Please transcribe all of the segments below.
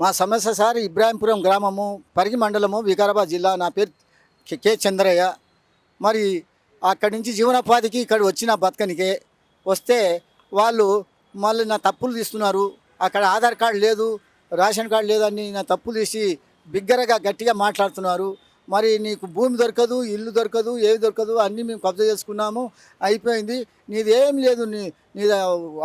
మా సమస్య సార్ ఇబ్రాహీంపురం గ్రామము పరిగి మండలము వికారాబాద్ జిల్లా. నా పేరు కె చంద్రయ్య. మరి అక్కడి నుంచి జీవనోపాధికి ఇక్కడ వచ్చిన బతకనికే వస్తే వాళ్ళు మళ్ళీ నా తప్పులు తీస్తున్నారు. అక్కడ ఆధార్ కార్డు లేదు రేషన్ కార్డు లేదని నా తప్పులు తీసి బిగ్గరగా గట్టిగా మాట్లాడుతున్నారు. మరి నీకు భూమి దొరకదు ఇల్లు దొరకదు ఏవి దొరకదు అన్నీ మేము కబ్జా చేసుకున్నాము. అయిపోయింది. నీది ఏం లేదు నీ నీ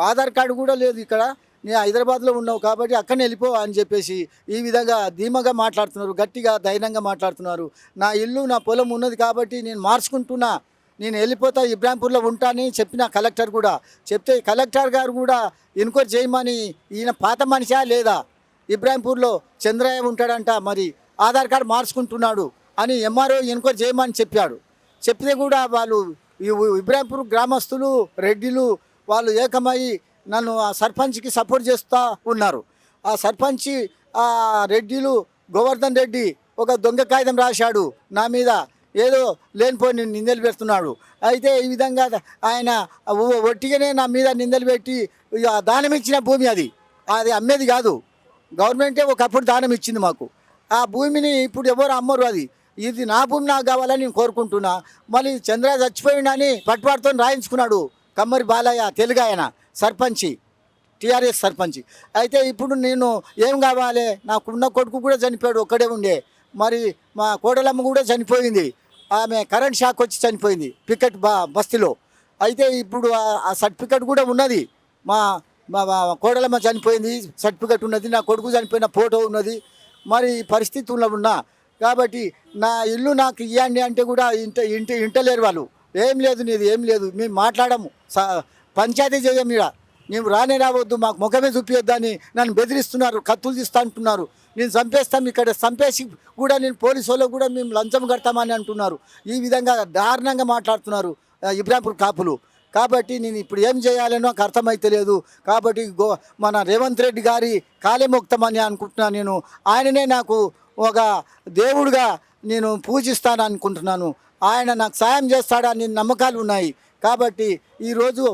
ఆధార్ కార్డు కూడా లేదు ఇక్కడ. నేను హైదరాబాద్లో ఉన్నావు కాబట్టి అక్కడనే వెళ్ళిపో అని చెప్పేసి ఈ విధంగా ధీమగా మాట్లాడుతున్నారు గట్టిగా ధైర్యంగా మాట్లాడుతున్నారు. నా ఇల్లు నా పొలం ఉన్నది కాబట్టి నేను మార్చుకుంటున్నా. నేను వెళ్ళిపోతా ఇబ్రాహింపూర్లో ఉంటానని చెప్పిన కలెక్టర్ కూడా. చెప్తే కలెక్టర్ గారు కూడా ఎన్క్వైరీ చేయమని ఈయన పాత మనిషా లేదా? ఇబ్రాహింపూర్లో చంద్రయ్య ఉంటాడంట మరి ఆధార్ కార్డు మార్చుకుంటున్నాడు అని ఎంఆర్ఓ ఎన్క్వైరీ చేయమని చెప్పాడు. చెప్తే కూడా వాళ్ళు ఇబ్రాహింపూర్ గ్రామస్తులు రెడ్డిలు వాళ్ళు ఏకమై నన్ను ఆ సర్పంచ్కి సపోర్ట్ చేస్తూ ఉన్నారు. ఆ సర్పంచ్ ఆ రెడ్డిలు గోవర్ధన్ రెడ్డి ఒక దొంగ కాగితం రాశాడు నా మీద. ఏదో లేనిపోయి నిందలు పెడుతున్నాడు. అయితే ఈ విధంగా ఆయన ఒట్టిగానే నా మీద నిందలు పెట్టి దానం ఇచ్చిన భూమి అది. అది అమ్మేది కాదు. గవర్నమెంటే ఒకప్పుడు దానం ఇచ్చింది మాకు. ఆ భూమిని ఇప్పుడు ఎవరు అమ్మరు అది. ఇది నా భూమి నాకు కావాలని నేను కోరుకుంటున్నా. మళ్ళీ చంద్ర చచ్చిపోయిండని పట్టుబాటుతో రాయించుకున్నాడు. కమ్మరి బాలయ్య తెలుగు ఆయన. సర్పంచి టీఆర్ఎస్ సర్పంచ్. అయితే ఇప్పుడు నేను ఏం కావాలి? నాకున్న కొడుకు కూడా చనిపోయాడు ఒక్కడే ఉండే. మరి మా కోడలమ్మ కూడా చనిపోయింది. ఆమె కరెంట్ షాక్ వచ్చి చనిపోయింది పికెట్ బా బస్తీలో. అయితే ఇప్పుడు ఆ- సర్టిఫికెట్ కూడా ఉన్నది. మా మా కోడలమ్మ చనిపోయింది సర్టిఫికెట్ ఉన్నది నా కొడుకు చనిపోయిన ఫోటో ఉన్నది. మరి ఈ పరిస్థితుల్లో ఉన్నా కాబట్టి నా ఇల్లు నాకు ఇవ్వండి అంటే కూడా ఇంట ఇంటి ఇంటలేరు వాళ్ళు. ఏం లేదు నీది ఏం లేదు. మేము మాట్లాడము. స- పంచాయతీ చేయం ఇక్కడ మేము రానే రావద్దు మాకు ముఖమే చూపించొద్దని నన్ను బెదిరిస్తున్నారు కత్తులు తీస్తా అంటున్నారు. నేను చంపేస్తాం ఇక్కడ చంపేసి కూడా నేను పోలీసు వాళ్ళకు కూడా మేము లంచం కడతామని అంటున్నారు. ఈ విధంగా దారుణంగా మాట్లాడుతున్నారు ఆ, ఇబ్రాంపూర్ కాపులు. కాబట్టి నేను ఇప్పుడు ఏం చేయాలనో నాకు అర్థమైతలేదు కాబట్టి గో మన రేవంత్ రెడ్డి గారి కాలేముక్తమని అనుకుంటున్నాను నేను. ఆయననే నాకు ఒక దేవుడుగా నేను పూజిస్తాను అనుకుంటున్నాను. ఆయన నాకు సాయం చేస్తాడని నమ్మకాలు ఉన్నాయి. కాబట్టి ఈరోజు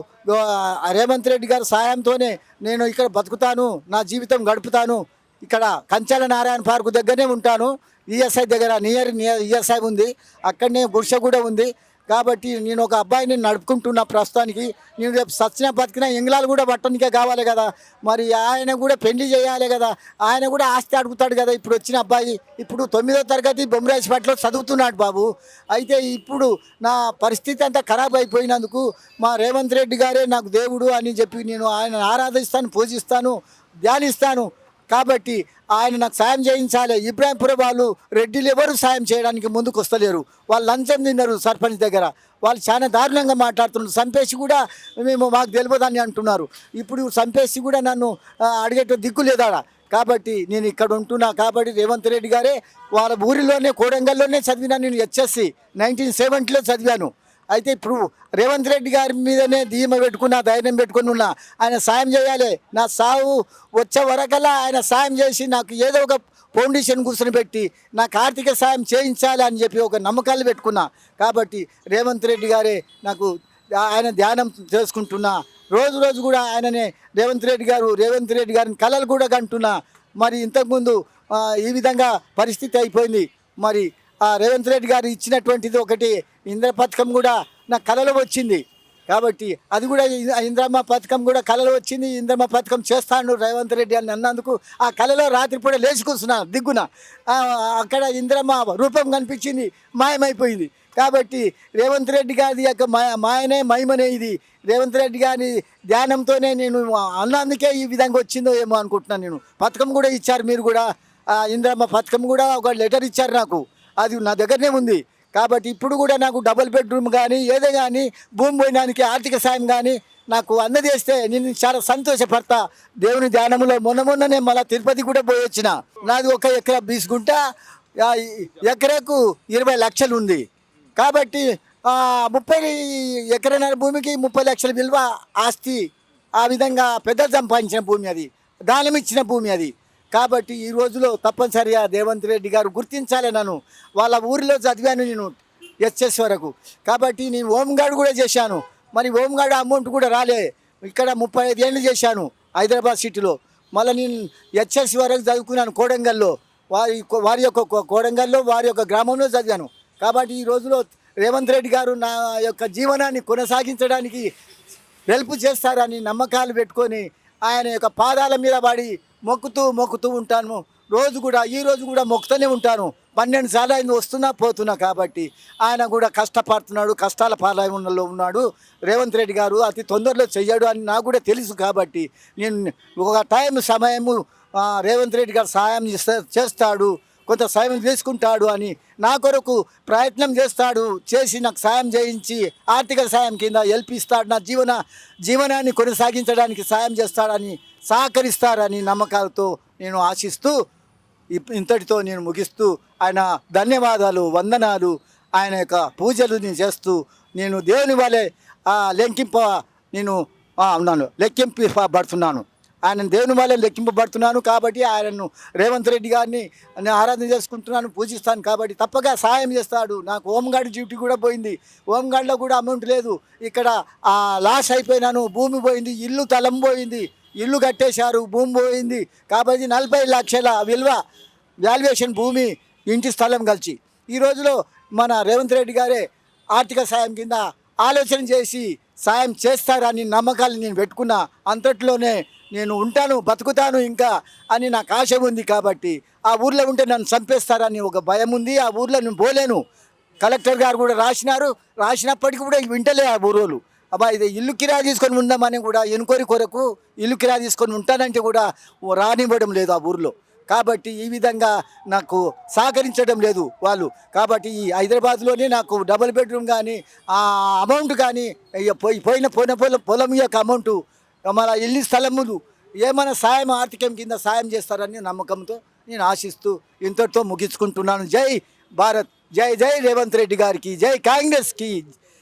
రేవంత్ రెడ్డి గారి సాయంతోనే నేను ఇక్కడ బతుకుతాను నా జీవితం గడుపుతాను. ఇక్కడ కంచాల నారాయణ పార్కు దగ్గరనే ఉంటాను. ఈఎస్ఐ దగ్గర నియర్ నియర్ ఈఎస్ఐ ఉంది. అక్కడనే గుడిసె కూడా ఉంది. కాబట్టి నేను ఒక అబ్బాయిని నడుపుకుంటున్నా ప్రస్తుతానికి నేను రేపు సచ్చిన బతికిన ఇంగ్లాలు కూడా పట్టడానికే కావాలి కదా. మరి ఆయన కూడా పెళ్ళి చేయాలి కదా. ఆయన కూడా ఆస్తి అడుగుతాడు కదా. ఇప్పుడు వచ్చిన అబ్బాయి ఇప్పుడు తొమ్మిదో తరగతి బొమ్మరాజపేటలో చదువుతున్నాడు బాబు. అయితే ఇప్పుడు నా పరిస్థితి అంతా ఖరాబ్ అయిపోయినందుకు మా రేవంత్ రెడ్డి గారే నాకు దేవుడు అని చెప్పి నేను ఆయన ఆరాధిస్తాను పూజిస్తాను ధ్యానిస్తాను. కాబట్టి ఆయన నాకు సాయం చేయించాలి. ఇబ్రాహింపురం వాళ్ళు రెడ్డిలు ఎవరు సాయం చేయడానికి ముందుకు వస్తలేరు. వాళ్ళు లంచం తిన్నారు సర్పంచ్ దగ్గర. వాళ్ళు చాలా దారుణంగా మాట్లాడుతున్నారు. సంపేసి కూడా మేము మాకు తెలియదని అంటున్నారు. ఇప్పుడు సంపేసి కూడా నన్ను అడిగేట దిక్కు లేదాడ కాబట్టి నేను ఇక్కడ ఉంటున్నా. కాబట్టి రేవంత్ రెడ్డి గారే వాళ్ళ ఊరిలోనే కోడంగల్లోనే చదివినా నేను హెచ్ఎస్సి. నైన్టీన్ సెవెంటీలో చదివాను. అయితే ఇప్పుడు రేవంత్ రెడ్డి గారి మీదనే ధీమ పెట్టుకున్నా ధైర్యం పెట్టుకుని ఉన్నా ఆయన సాయం చేయాలి. నా సావు వచ్చే వరకల్లా ఆయన సాయం చేసి నాకు ఏదో ఒక ఫౌండేషన్ కూర్చొని పెట్టి నాకు ఆర్థిక సాయం చేయించాలి అని చెప్పి ఒక నమ్మకాలు పెట్టుకున్నా. కాబట్టి రేవంత్ రెడ్డి గారే నాకు ఆయన ధ్యానం చేసుకుంటున్నా. రోజు రోజు కూడా ఆయననే రేవంత్ రెడ్డి గారు రేవంత్ రెడ్డి గారిని కలలు కూడా కంటున్నా. మరి ఇంతకుముందు ఈ విధంగా పరిస్థితి అయిపోయింది. మరి రేవంత్ రెడ్డి గారు ఇచ్చినటువంటిది ఒకటి ఇంద్ర పథకం కూడా నా కలలో వచ్చింది. కాబట్టి అది కూడా ఇంద్రమ్మ పథకం కూడా కలలో వచ్చింది. ఇంద్రమ్మ పథకం చేస్తాను రేవంత్ రెడ్డి అని అన్నందుకు ఆ కలలో రాత్రిపూట లేచి దిగ్గున. అక్కడ ఇంద్రమ్మ రూపం కనిపించింది మాయమైపోయింది. కాబట్టి రేవంత్ రెడ్డి గారి యొక్క మాయనే మహిమనే ఇది. రేవంత్ రెడ్డి గారి ధ్యానంతోనే నేను అన్నందుకే ఈ విధంగా వచ్చిందో ఏమో అనుకుంటున్నాను నేను. పథకం కూడా ఇచ్చారు మీరు కూడా. ఇంద్రమ్మ పథకం కూడా ఒక లెటర్ ఇచ్చారు నాకు. అది నా దగ్గరనే ఉంది. కాబట్టి ఇప్పుడు కూడా నాకు డబుల్ బెడ్రూమ్ కానీ ఏదో కానీ భూమి పోయినానికి ఆర్థిక సాయం కానీ నాకు అందజేస్తే నేను చాలా సంతోషపడతా. దేవుని ధ్యానంలో మొన్న మొన్ననే మళ్ళీ తిరుపతి కూడా పోయి వచ్చిన. నాది ఒక ఎకరా బీసుకుంటా ఎకరాకు ఇరవై లక్షలు ఉంది. కాబట్టి ముప్పై ఎకరన్నర భూమికి ముప్పై లక్షల విలువ ఆస్తి ఆ విధంగా పెద్దలు సంపాదించిన భూమి అది దానం ఇచ్చిన భూమి అది. కాబట్టి ఈ రోజులో తప్పనిసరిగా రేవంత్ రెడ్డి గారు గుర్తించాలి నన్ను. వాళ్ళ ఊరిలో చదివాను నేను ఎస్ఎస్ వరకు. కాబట్టి నేను హోంగార్డ్ కూడా చేశాను. మరి హోంగార్డ్ అమౌంట్ కూడా రాలే. ఇక్కడ ముప్పై ఐదు ఏళ్ళు చేశాను హైదరాబాద్ సిటీలో. మళ్ళీ నేను హెచ్ఎస్ వరకు చదువుకున్నాను కోడంగల్లో. వారి వారి యొక్క కోడంగల్లో వారి యొక్క గ్రామంలో చదివాను. కాబట్టి ఈ రోజులో రేవంత్ రెడ్డి గారు నా యొక్క జీవనాన్ని కొనసాగించడానికి హెల్ప్ చేస్తారని నమ్మకాలు పెట్టుకొని ఆయన యొక్క పాదాల మీద పడి మొక్కుతూ మొక్కుతూ ఉంటాను. రోజు కూడా ఈ రోజు కూడా మొక్కుతూనే ఉంటాను. పన్నెండు సార్లు ఆయన వస్తున్నా పోతున్నా కాబట్టి ఆయన కూడా కష్టపడుతున్నాడు కష్టాల పాలనలో ఉన్నాడు. రేవంత్ రెడ్డి గారు అతి తొందరలో చెయ్యడు అని నాకు కూడా తెలుసు కాబట్టి నేను ఒక టైం సమయము రేవంత్ రెడ్డి గారు సహాయం చేస్తా- చేస్తాడు. కొంత సాయం తీసుకుంటాడు అని నా కొరకు ప్రయత్నం చేస్తాడు. చేసి నాకు సాయం చేయించి ఆర్థిక సాయం కింద హెల్ప్ ఇస్తాడు. నా జీవన జీవనాన్ని కొనసాగించడానికి సాయం చేస్తాడని సహకరిస్తారని నమ్మకాలతో నేను ఆశిస్తూ ఇప్- ఇంతటితో నేను ముగిస్తూ ఆయన ధన్యవాదాలు వందనాలు. ఆయన యొక్క పూజలు నేను చేస్తూ నేను దేవుని వలె లెక్కింప నేను ఉన్నాను. లెక్కింపబడుతున్నాను ఆయన దేవుని వల్ల లెక్కింపబడుతున్నాను కాబట్టి ఆయనను రేవంత్ రెడ్డి గారిని నేను ఆరాధన చేసుకుంటున్నాను పూజిస్తాను కాబట్టి తప్పగా సహాయం చేస్తాడు. నాకు హోంగార్డ్ డ్యూటీ కూడా పోయింది. హోంగార్డ్లో కూడా అమౌంట్ లేదు. ఇక్కడ లాస్ అయిపోయినాను. భూమి పోయింది. ఇల్లు తలం పోయింది ఇల్లు కట్టేశారు భూమి పోయింది. కాబట్టి నలభై లక్షల విలువ వాల్యుయేషన్ భూమి ఇంటి స్థలం కలిసి. ఈ రోజులో మన రేవంత్ రెడ్డి గారే ఆర్థిక సాయం కింద ఆలోచన చేసి సాయం చేస్తారని నమ్మకాలు నేను పెట్టుకున్నా అంతట్లోనే నేను ఉంటాను బతుకుతాను ఇంకా అని నాకు ఆశ ఉంది కాబట్టి ఆ ఊర్లో ఉంటే నన్ను చంపేస్తారని ఒక భయం ఉంది. ఆ ఊర్లో నేను పోలేను. కలెక్టర్ గారు కూడా రాసినారు. రాసినప్పటికీ కూడా వింటలే ఆ ఊరోళ్ళు అబ్బా ఇది ఇల్లు కిరా తీసుకొని ఉందామని కూడా ఎన్కోరి కొరకు ఇల్లు కిరా తీసుకొని ఉంటానంటే కూడా రానివ్వడం లేదు ఆ ఊర్లో. కాబట్టి ఈ విధంగా నాకు సహకరించడం లేదు వాళ్ళు. కాబట్టి ఈ హైదరాబాద్లోనే నాకు డబుల్ బెడ్రూమ్ కానీ ఆ అమౌంట్ కానీ పోయి పోయిన పోయిన పొలం పొలం యొక్క అమౌంట్ మన ఇల్లు స్థలములు ఏమైనా సాయం ఆర్థికం కింద సాయం చేస్తారని నమ్మకంతో నేను ఆశిస్తూ ఇంతటితో ముగించుకుంటున్నాను. జై భారత్! జై జై రేవంత్ రెడ్డి గారికి జై కాంగ్రెస్కి